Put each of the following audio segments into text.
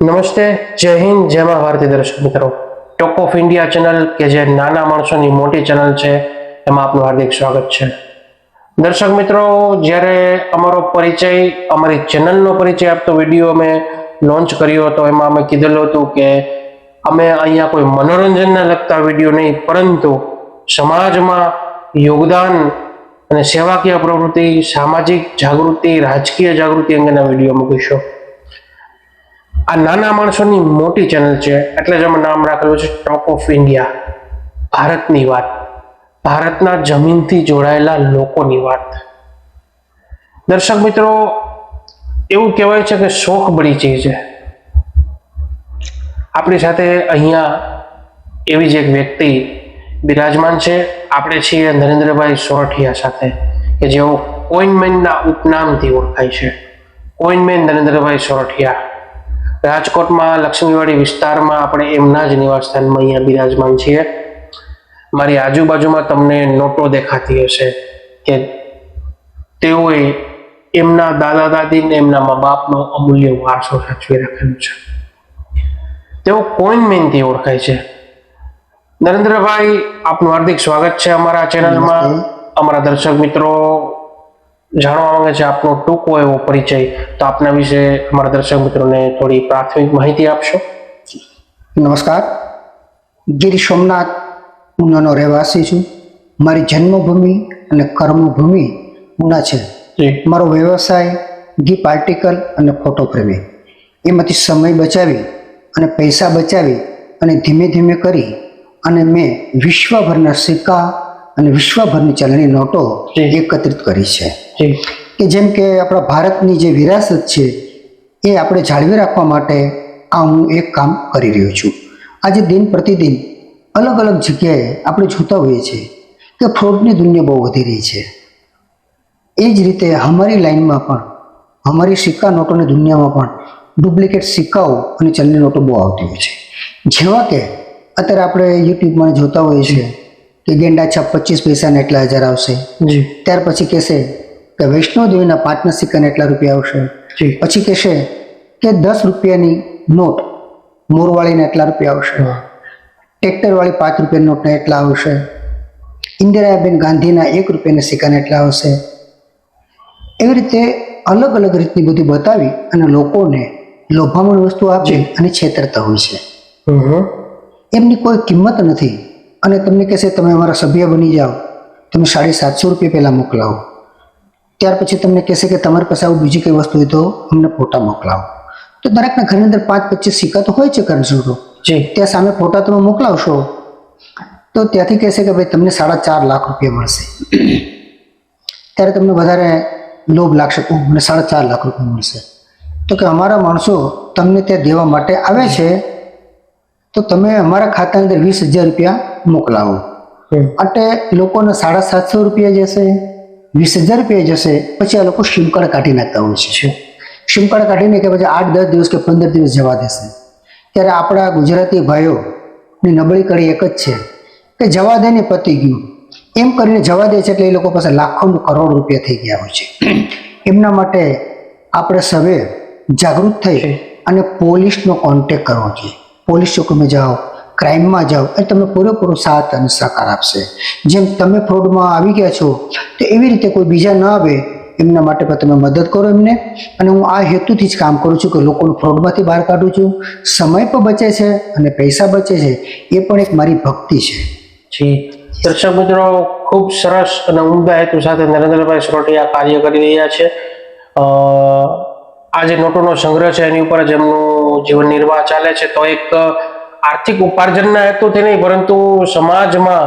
નમસ્તે, જય હિન્દ, જય ભારતી દર્શક મિત્રો. ટોપ ઓફ ઇન્ડિયા ચેનલ કે જે નાના માણસોની મોટી ચેનલ છે, એમાં આપનું હાર્દિક સ્વાગત છે. દર્શક મિત્રો, જ્યારે અમારો પરિચય, અમારી ચેનલનો પરિચય આપતો વીડિયો અમે લોન્ચ કર્યો હતો, એમાં અમે કીધેલું હતું કે અમે અહીંયા કોઈ મનોરંજનને લગતા વીડિયો નહીં, પરંતુ સમાજમાં યોગદાન અને સેવાકીય પ્રવૃત્તિ, સામાજિક જાગૃતિ, રાજકીય જાગૃતિ અંગેના વીડિયો મૂકીશું. આ નાના માણસોની મોટી ચેનલ છે, એટલે જ અમે નામ રાખેલું છે ટોક ઓફ ઇન્ડિયા ભારતની વાત. ભારતના જમીનથી જોડાયેલા લોકોની વાત. દર્શક મિત્રો, એવું કહેવાય છે કે શોખ બળી ચીજ છે. આપણી સાથે અહીંયા એવી જ એક વ્યક્તિ બિરાજમાન છે. આપણે છીએ નરેન્દ્રભાઈ સોરઠિયા સાથે, કે જેઓ કોઈનમેનના ઉપનામથી ઓળખાય છે. કોઈનમેન નરેન્દ્રભાઈ સોરઠિયા. રાજકોટમાં લક્ષ્મીવાડી વિસ્તારમાં આપણે એમના જ નિવાસસ્થાનમાં અહીંયા બિરાજમાન છીએ. મારી આજુબાજુમાં તમને નોટો દેખાતી હશે કે તેઓએ એમના દાદા દાદીને એમના મા બાપનો અમૂલ્ય વારસો સાચવી રાખેલો છે. તેઓ કોઈન મહેનતી ઓળખાય છે. નરેન્દ્રભાઈ આપનું હાર્દિક સ્વાગત છે અમારા ચેનલમાં. અમારા દર્શક મિત્રો જાણવા માંગે છે આપનો ટૂંકો એવો પરિચય. તો આપના વિશે અમારા દર્શક મિત્રોને થોડી પ્રાથમિક માહિતી આપશો? નમસ્કાર. ગીર સોમનાથ ઉનાનો રહેવાસી છું. મારી જન્મભૂમિ અને કર્મભૂમિ ઉના છે. મારો વ્યવસાય ગી આર્ટિકલ અને ફોટો ફ્રેમિંગ એમાંથી સમય બચાવી અને પૈસા બચાવી અને ધીમે ધીમે કરી અને મેં વિશ્વભરના સિક્કા અને વિશ્વભરની ચલણી નોટો. એકત્રિત કરી છે. કે જેમ કે આપણા ભારતની જે વિરાસત છે એ આપણે જાળવી રાખવા માટે આ હું એક કામ કરી રહ્યો છું. આજે દિન પ્રતિદિન અલગ અલગ જગ્યાએ આપણે જોતા હોઈએ છીએ કે ફ્રોડની દુનિયા બહુ વધી રહી છે. એ જ રીતે અમારી લાઈનમાં પણ અમારી સિક્કા નોટોની દુનિયામાં પણ ડુપ્લિકેટ સિક્કાઓ અને ચલણી નોટો બહુ આવતી હોય છે. જેવા કે અત્યારે આપણે યુટ્યુબમાં જોતા હોઈએ છીએ કે ગેંડા છ પચીસ પૈસાના એટલા હજાર આવશે. ત્યાર પછી કહેશે કે વૈષ્ણોદેવીના પાંચના સિક્કાને એટલા રૂપિયા આવશે. પછી કહેશે કે દસ રૂપિયાની નોટ મોરવાળીને એટલા રૂપિયા આવશે. ટ્રેક્ટરવાળી પાંચ રૂપિયાની નોટને એટલા આવશે. ઇન્દિરાબેન ગાંધીના એક રૂપિયાના સિક્કાને એટલા આવશે. એવી રીતે અલગ અલગ રીતની બધી બતાવી અને લોકોને લોભામણ વસ્તુ આપે અને છેતરતા હોય છે. એમની કોઈ કિંમત નથી. અને તમને કહેશે તમે અમારા સભ્ય બની જાઓ. તમે સાડી સાતસો રૂપિયા પહેલાં મોકલાવો. ત્યાર પછી તમને કહેશે કે તમારી પાસે આવું બીજી કઈ વસ્તુ હોય તો અમને ફોટા મોકલાવો. તો દરેકના ઘરની અંદર પાંચ પચીસ સિક્કા તો હોય છે કરન્સીનો જી. ત્યાં સામે ફોટા તમે મોકલાવશો તો ત્યાંથી કહેશે કે ભાઈ તમને સાડા ચાર લાખ રૂપિયા મળશે. ત્યારે તમને વધારે લોભ લાગશે "ઓહ, મને સાડા ચાર લાખ રૂપિયા મળશે. તો કે અમારા માણસો તમને ત્યાં દેવા માટે આવે છે. તો તમે અમારા ખાતાની અંદર વીસ હજાર રૂપિયા મોકલાવો. અટલે એટલે લોકોને સાડા સાતસો રૂપિયા જશે વીસ હજાર રૂપિયા જશે પછી આ લોકો સિમ કાર્ડ કાઢી નાખતા હોય છે. સિમ કાર્ડ કાઢીને કે પછી આઠ દસ દિવસ કે પંદર દિવસ જવા દેશે. ત્યારે આપણા ગુજરાતી ભાઈઓની નબળી કડી એક જ છે કે જવા દે ને પતી ગયું. એમ કરીને જવા દે છે એટલે એ લોકો પાસે લાખોનું કરોડ રૂપિયા થઈ ગયા હોય છે. એમના માટે આપણે સવે જાગૃત થઈ અને પોલીસનો કોન્ટેક કરવો જોઈએ. પોલીસ ચોકીમાં જાઓ ક્રાઇમમાં જાઓ એ તમને પૂરેપૂરો સાથ અને સહકાર આપશે. જેમ તમે ફ્રોડમાં આવી ગયા છો, તો એવી રીતે કોઈ બીજા ન આવે. એમના માટે પણ તમે મદદ કરો એમને. અને હું આ હેતુથી જ કામ કરું છું કે લોકોને ફ્રોડમાંથી બહાર કાઢું છું. સમય પણ બચે છે અને પૈસા બચે છે. એ પણ એક મારી ભક્તિ છે. જી. દર્શક મિત્રો, ખૂબ સરસ અને ઉમદા હેતુ સાથે નરેન્દ્રભાઈ સોરઠિયા કાર્ય કરી રહ્યા છે. આ જે નોટોનો સંગ્રહ છે, એની ઉપર જ એમનું જીવન નિર્વાહ ચાલે છે. તો એક આર્થિક ઉપાર્જનના હેતુથી નહીં, પરંતુ સમાજમાં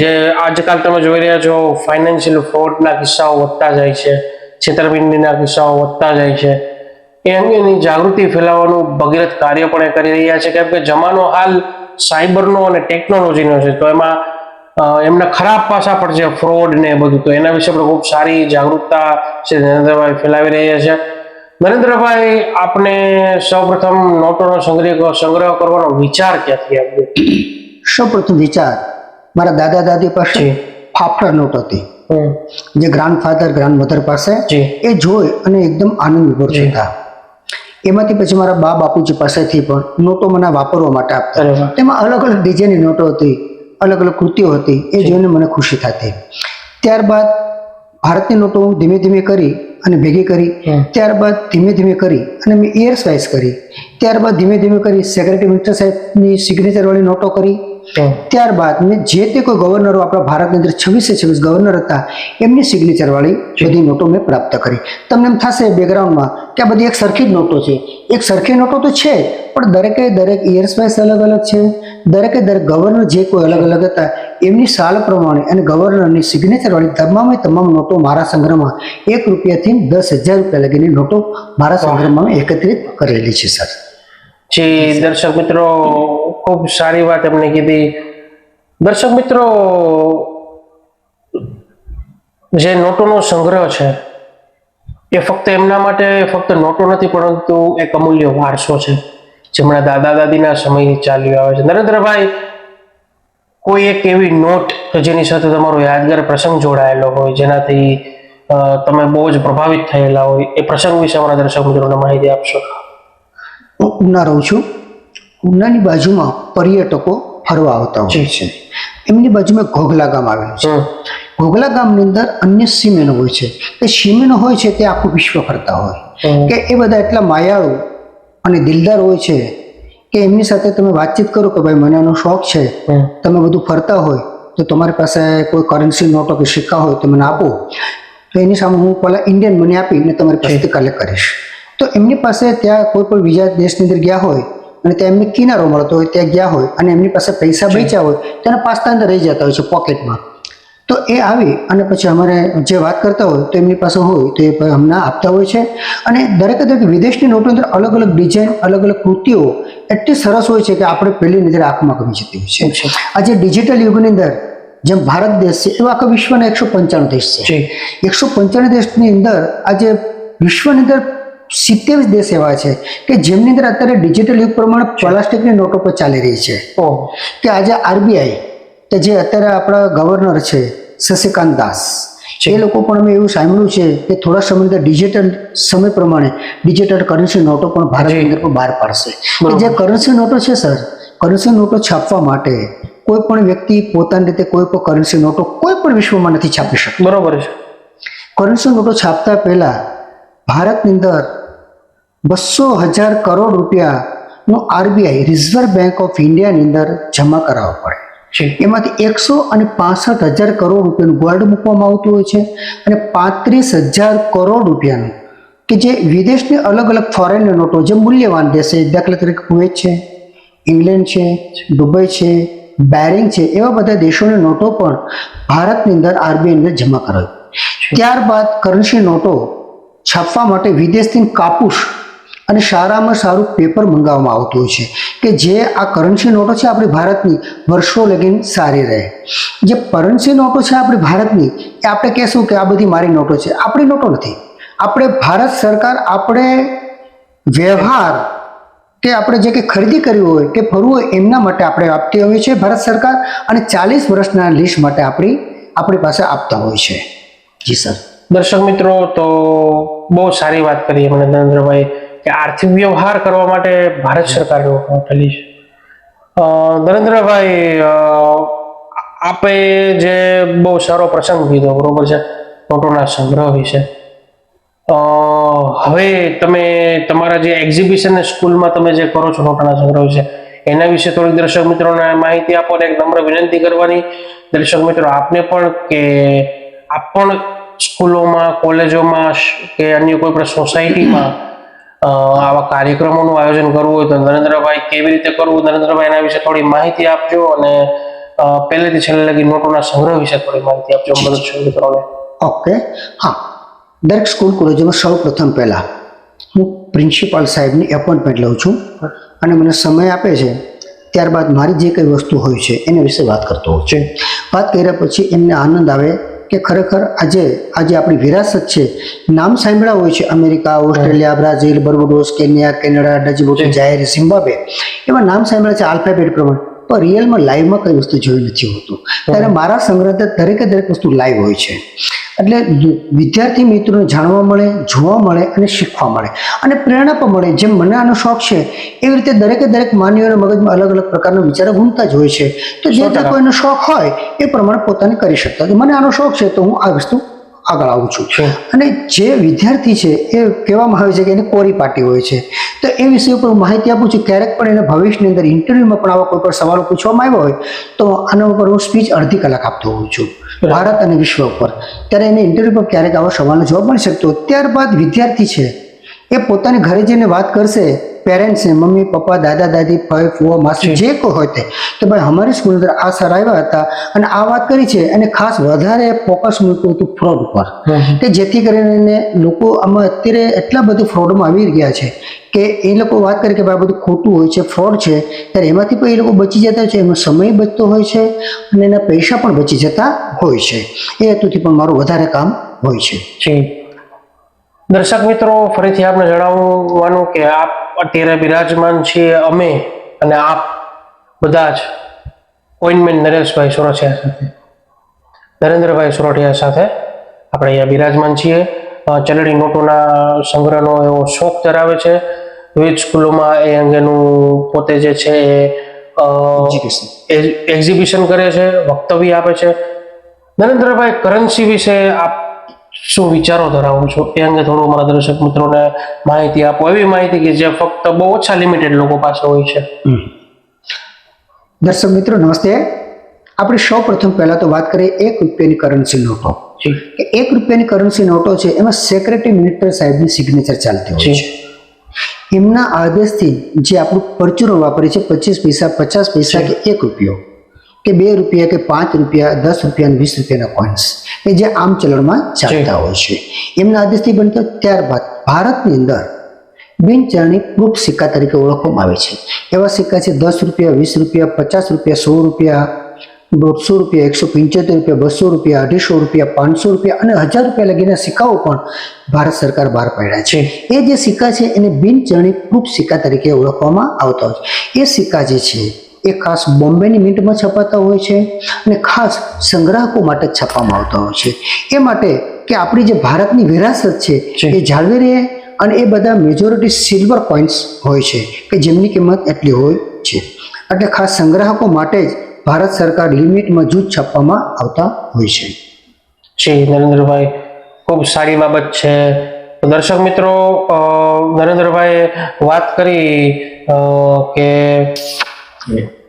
જે આજકાલ તમે જોઈ રહ્યા છો ફાઇનાન્શિયલ ફ્રોડના કિસ્સાઓ વધતા જાય છે, છેતરપિંડીના કિસ્સાઓ વધતા જાય છે. એ અંગેની જાગૃતિ ફેલાવવાનું ભગીરથ કાર્ય પણ એ કરી રહ્યા છે. કેમ કે જમાનો હાલ સાયબરનો અને ટેકનોલોજીનો છે, તો એમાં એમના ખરાબ પાસા પણ છે ફ્રોડ ને બધું, તો એના વિશે પણ ખૂબ સારી જાગૃતતા શ્રી નરેન્દ્રભાઈ ફેલાવી રહ્યા છે. નરેન્દ્રભાઈ આપને સૌપ્રથમ નોટોનો સંગ્રહ સંગ્રહ કરવાનો વિચાર ક્યાંથી આવ્યો? સૌપ્રથમ વિચાર મારા દાદા દાદી પાસે. ફાફડા નોટ હતી. જે ગ્રાન્ડ ફાધર ગ્રાન્ડ મધર પાસે એ જોઈ અને એકદમ આનંદ વિભોર થતા એમાંથી પછી મારા બા બાપુજી પાસેથી પણ નોટો મને વાપરવા માટે આપતા. તેમાં અલગ અલગ ડિઝાઇનની નોટો હતી અલગ અલગ કૃતિઓ હતી એ જોઈને મને ખુશી થતી. ત્યારબાદ ભારતની નોટો હું ધીમે ધીમે કરી અને ભેગી કરી ત્યારબાદ ધીમે ધીમે કરી અને મેં એર વાઇઝ કરી. ત્યારબાદ ધીમે ધીમે કરી. સેક્રેટરી મિનિસ્ટર સાહેબની સિગ્નેચરવાળી નોટો કરી. ત્યારબાદ મેં જે તે કોઈ ગવર્નરો આપણા ભારતની અંદર છવ્વીસે છવ્વીસ ગવર્નર હતા એમની સિગ્નેચરવાળી બધી નોટો મેં પ્રાપ્ત કરી. તમને એમ થશે બેકગ્રાઉન્ડમાં કે આ બધી એક સરખી જ નોટો છે. એક સરખી નોટો તો છે પણ દરેકે દરેક ઇયર્સ વાઇઝ અલગ અલગ છે. દરેકે દરેક ગવર્નર જે કોઈ અલગ અલગ હતા એમની સાલ પ્રમાણે અને ગવર્નરની સિગ્નેચરવાળી તમામે તમામ નોટો મારા સંગ્રહમાં એક રૂપિયાથી દસ હજાર રૂપિયા લગીની નોટો મારા સંગ્રહમાં મેં એકત્રિત કરેલી છે સર. જી દર્શક મિત્રો, ખૂબ સારી વાત એમને કીધી. દર્શક મિત્રો, જે નોટોનો સંગ્રહ છે, એ ફક્ત એમના માટે ફક્ત નોટો નથી, પરંતુ એક અમૂલ્ય વારસો છે જેમના દાદા દાદીના સમયથી ચાલ્યો આવે છે. નરેન્દ્રભાઈ, કોઈ એક એવી નોટ કે જેની સાથે તમારો યાદગાર પ્રસંગ જોડાયેલો હોય, જેનાથી તમે બહુ જ પ્રભાવિત થયેલા હોય, એ પ્રસંગ વિશે અમારા દર્શક મિત્રોને માહિતી આપશો? હું ઉના રહું છું. ઉનાની બાજુમાં પર્યટકો ફરવા આવતા હોય છે. એમની બાજુમાં ઘોઘલા ગામ આવેલું છે. ઘોઘલા ગામની અંદર અન્ય સીમેનો હોય છે. કે સીમેનો હોય છે તે આખું વિશ્વ ફરતા હોય. કે એ બધા એટલા માયાળુ અને દિલદાર હોય છે કે એમની સાથે તમે વાતચીત કરો કે ભાઈ મને આનો શોખ છે તમે બધું ફરતા હોય તો તમારી પાસે કોઈ કરન્સી નોટો કે સિક્કા હોય તો મને આપો. તો એની સામે હું પહેલાં ઇન્ડિયન મની આપીને તમારી પાસેથી કલેક્ટ કરીશ. તો એમની પાસે ત્યાં કોઈ પણ બીજા દેશની અંદર ગયા હોય અને ત્યાં એમને કિનારો મળતો હોય ત્યાં ગયા હોય અને એમની પાસે પૈસા બચ્યા હોય તો એના પાસતા અંદર રહી જતા હોય છે પોકેટમાં. તો એ આવી અને પછી અમારે જે વાત કરતા હોય તો એમની પાસે હોય તો એ અમને આપતા હોય છે. અને દરેકે દરેક વિદેશની નોટો અંદર અલગ અલગ ડિઝાઇન અલગ અલગ કૃતિઓ એટલી સરસ હોય છે કે આપણે પહેલી નજરે આંખમાં ગમી જતી હોય છે. આજે ડિજિટલ યુગની અંદર જેમ ભારત દેશ છે એવા આખા વિશ્વના એકસો પંચાણું દેશ છે. એકસો પંચાણું દેશની અંદર આજે વિશ્વની અંદર સિત્તેર દેશ એવા છે કે જેમની અંદર અત્યારે ડિજિટલ યુગ પ્રમાણે પ્લાસ્ટિકની નોટો પર ચાલી રહી છે. કે આજે આરબીઆઈ કે જે અત્યારે આપણા ગવર્નર છે શશિકાંત દાસ એ લોકો પણ અમે એવું સાંભળ્યું છે કે થોડા સમય અંદર ડિજિટલ સમય પ્રમાણે ડિજિટલ કરન્સી નોટો પણ ભારતની અંદર બહાર પાડશે. જે કરન્સી નોટો છે સર કરન્સી નોટો છાપવા માટે કોઈ પણ વ્યક્તિ પોતાની રીતે કોઈ પણ કરન્સી નોટો કોઈ પણ વિશ્વમાં નથી છાપી શકતો. બરોબર છે. કરન્સી નોટો છાપતા પહેલા ભારતની અંદર બસો હજાર કરોડ રૂપિયાનું આરબીઆઈ રિઝર્વ બેંક ઓફ ઇન્ડિયાની અંદર જમા કરાવવો પડે. છે. એમાંથી એકસો અને પાસઠ હજાર કરોડ રૂપિયાનું ગોલ્ડ મૂકવામાં આવતું હોય છે અને પાંત્રીસ હજાર કરોડ રૂપિયાનું કે જે વિદેશની અલગ અલગ ફોરેન નોટો જે મૂલ્યવાન દેશ છે દાખલા તરીકે કુવેત છે ઇંગ્લેન્ડ છે દુબઈ છે બેરિંગ છે એવા બધા દેશોની નોટો પણ ભારતની અંદર આરબીઆઈ અંદર જમા કરાવી ત્યારબાદ કરન્સી નોટો છાપવા માટે વિદેશથી કાપૂસ અને સારામાં સારું પેપર મંગાવવામાં આવતું હોય છે. કે જે આ કરન્સી નોટો છે આપણી ભારતની, વર્ષો લગીન સારી રહે. જે કરન્સી નોટો છે આપણી ભારતની, એ આપણે કહેશું કે આ બધી મારી નોટો છે. આપણી નોટો નથી. આપણે ભારત સરકાર આપણે વ્યવહાર કે આપણે જે કંઈ ખરીદી કરવી હોય, કે ફરવું હોય, એમના માટે આપણે આપતી હોઈએ છીએ ભારત સરકાર અને ચાલીસ વર્ષના લીસ્ટ માટે આપણી આપણી પાસે આપતા હોય છે. જી સર. દર્શક મિત્રો, તો બહુ સારી વાત કરી મને નરેન્દ્રભાઈ. કે આર્થિક વ્યવહાર કરવા માટે ભારત સરકારે આપેલી છે. નરેન્દ્રભાઈ આપે જે બહુ સારો પ્રસંગ કીધો, બરોબર છે? નોટોના સંગ્રહ વિશે. હવે તમે તમારા જે એક્ઝિબિશન સ્કૂલમાં તમે જે કરો છો નોટોના સંગ્રહ વિશે, એના વિશે થોડીક દર્શક મિત્રોને માહિતી આપો અને એક નમ્ર વિનંતી કરવાની. દર્શક મિત્રો, આપને પણ કે આપ પણ સ્કૂલોમાં, કોલેજોમાં કે અન્ય કોઈ પણ સોસાયટીમાં આવા કાર્યક્રમોનું આયોજન કરવું હોય તો નરેન્દ્રભાઈ કેવી રીતે કરવું? નરેન્દ્રભાઈ એના વિશે થોડી માહિતી આપજો અને પહેલેથી છેલ્લે લગી નોટોના સંગ્રહ વિશે થોડી માહિતી આપજો. મદદ દર્શક મિત્રોને. ઓકે. હા. દરેક સ્કૂલ કોલેજોમાં સૌ પ્રથમ પહેલાં હું પ્રિન્સિપાલ સાહેબની એપોઇન્ટમેન્ટ લઉં છું અને મને સમય આપે છે. ત્યારબાદ મારી જે કંઈ વસ્તુ હોય છે એના વિશે વાત કરતો હોઉં છું. વાત કર્યા પછી એમને આનંદ આવે કે ખરેખર આજે આજે આપણી વિરાસત છે નામ સાંભળ્યા હોય છે America Australia Brazil Barbados Kenya Canada Djibouti જાહેર ઝિમ્બાબ્વે. એવા નામ સાંભળ્યા છે આલ્ફાબેટ પ્રમાણે. પણ રિયલમાં લાઈવમાં કઈ વસ્તુ જોઈ નથી હોતું. ત્યારે મારા સંગ્રહ દરેકે દરેક વસ્તુ લાઈવ હોય છે. એટલે વિદ્યાર્થી મિત્રોને જાણવા મળે જોવા મળે અને શીખવા મળે. અને પ્રેરણા પણ મળે. જેમ મને આનો શોખ છે એવી રીતે દરેકે દરેક માનવીઓના મગજમાં અલગ અલગ પ્રકારના વિચારો ઘૂમતા જ હોય છે. તો જે કોઈનો શોખ હોય એ પ્રમાણે પોતાને કરી શકતા મને આનો શોખ છે તો હું આ વસ્તુ આગળ આવું છું. અને જે વિદ્યાર્થી છે એ કહેવામાં આવે છે કે એને કોરી પાટી હોય છે. તો એ વિષય ઉપર હું માહિતી આપું છું. ક્યારેક પણ એને ભવિષ્યની અંદર ઇન્ટરવ્યુમાં પણ આવા કોઈ પણ સવાલો પૂછવામાં આવ્યો હોય તો આના ઉપર હું સ્પીચ અડધી કલાક આપતો હોઉં છું. ભારત અને વિશ્વ ઉપર. ત્યારે એને ઇન્ટરવ્યુ પર ક્યારેક આવા સવાલનો જવાબ મળી શકતો. ત્યારબાદ વિદ્યાર્થી છે એ પોતાની ઘરે જઈને વાત કરશે પેરેન્ટ્સ મમ્મી પપ્પા દાદા દાદી ભાઈ ફુવા માસી જે. કોઈ હોય તે. કે ભાઈ અમારી સ્કૂલ અંદર આ સર આવ્યા હતા અને આ વાત કરી છે અને ખાસ વધારે ફોકસ મૂક્યું હતું ફ્રોડ ઉપર. કે જેથી કરીને લોકો આમાં અત્યારે એટલા બધું ફ્રોડમાં આવી ગયા છે કે એ લોકો વાત કરે કે ભાઈ બધું ખોટું હોય છે ફ્રોડ છે ત્યારે એમાંથી પણ એ લોકો બચી જતા હોય છે એનો સમય બચતો હોય છે અને એના પૈસા પણ બચી જતા હોય છે. એ હેતુથી પણ મારું વધારે કામ હોય છે. જી. દર્શક મિત્રો ફરીથી આપણે જણાવવાનું કે આપ અત્યારે બિરાજમાન છીએ અમે અને આપ બધા જ કોઈનમેન નરેશભાઈ સોરઠિયા સાથે નરેન્દ્રભાઈ સોરઠિયા સાથે આપણે અહીંયા બિરાજમાન છીએ. ચલણી નોટોના સંગ્રહનો એવો શોખ ધરાવે છે. વિવિધ સ્કૂલોમાં એ અંગેનું પોતે જે છે એ- એક્ઝિબિશન કરે છે વક્તવ્ય આપે છે. નરેન્દ્રભાઈ કરન્સી વિશે આપ શું વિચારો ધરાવો છો? એ અંગે થોડું મારા દર્શક મિત્રોને માહિતી આપો. એવી માહિતી કે જે ફક્ત બહુ ઓછા લિમિટેડ લોકો પાસે હોય છે. દર્શક મિત્રો નમસ્તે. આપણે સૌ પ્રથમ પહેલા તો વાત કરીએ એક રૂપિયાની કરન્સી નોટો કે એક રૂપિયાની કરન્સી નોટો છે એમાં સેક્રેટરી મિનિસ્ટર સાહેબની સિગ્નેચર ચાલતી હોય છે. એમના આદેશથી જે આપણું પરચુરો વાપરે છે પચીસ પૈસા પચાસ પૈસા કે એક રૂપિયો. કે બે રૂપિયા કે પાંચ રૂપિયા દસ રૂપિયા અને વીસ રૂપિયાના કોઈન્સ કે જે આમ ચલણમાં ચાલતા હોય છે. એમના આદેશથી બનતો ત્યારબાદ ભારતની અંદર બિનચલણી પ્રૂફ સિક્કા તરીકે ઓળખવામાં આવે છે. એવા સિક્કા છે દસ રૂપિયા વીસ રૂપિયા પચાસ રૂપિયા સો રૂપિયા દોઢસો રૂપિયા એકસો પંચોતેર રૂપિયા બસો રૂપિયા અઢીસો રૂપિયા પાંચસો રૂપિયા અને હજાર રૂપિયા લગીના સિક્કાઓ પણ ભારત સરકાર બહાર પાડ્યા છે. એ જે સિક્કા છે એને બિનચરણી પ્રૂફ સિક્કા તરીકે ઓળખવામાં આવતા હોય છે. એ સિક્કા જે છે એ ખાસ બોમ્બેની મિન્ટમાં છપાતા હોય છે અને ખાસ સંગ્રાહકો માટે જ છાપવામાં આવતા હોય છે. એ માટે કે આપણી જે ભારતની વિરાસત છે એ જાળવી રહે અને એ બધા મેજોરિટી સિલ્વર કોઇન્સ હોય છે કે જેમની કિંમત એટલી હોય છે. એટલે ખાસ સંગ્રાહકો માટે જ ભારત સરકાર લિમિટમાં જૂથ છાપવામાં આવતા હોય છે. શ્રી નરેન્દ્રભાઈ ખૂબ સારી બાબત છે. તો દર્શક મિત્રો નરેન્દ્રભાઈ નરેન્દ્રભાઈએ વાત કરી અ, કે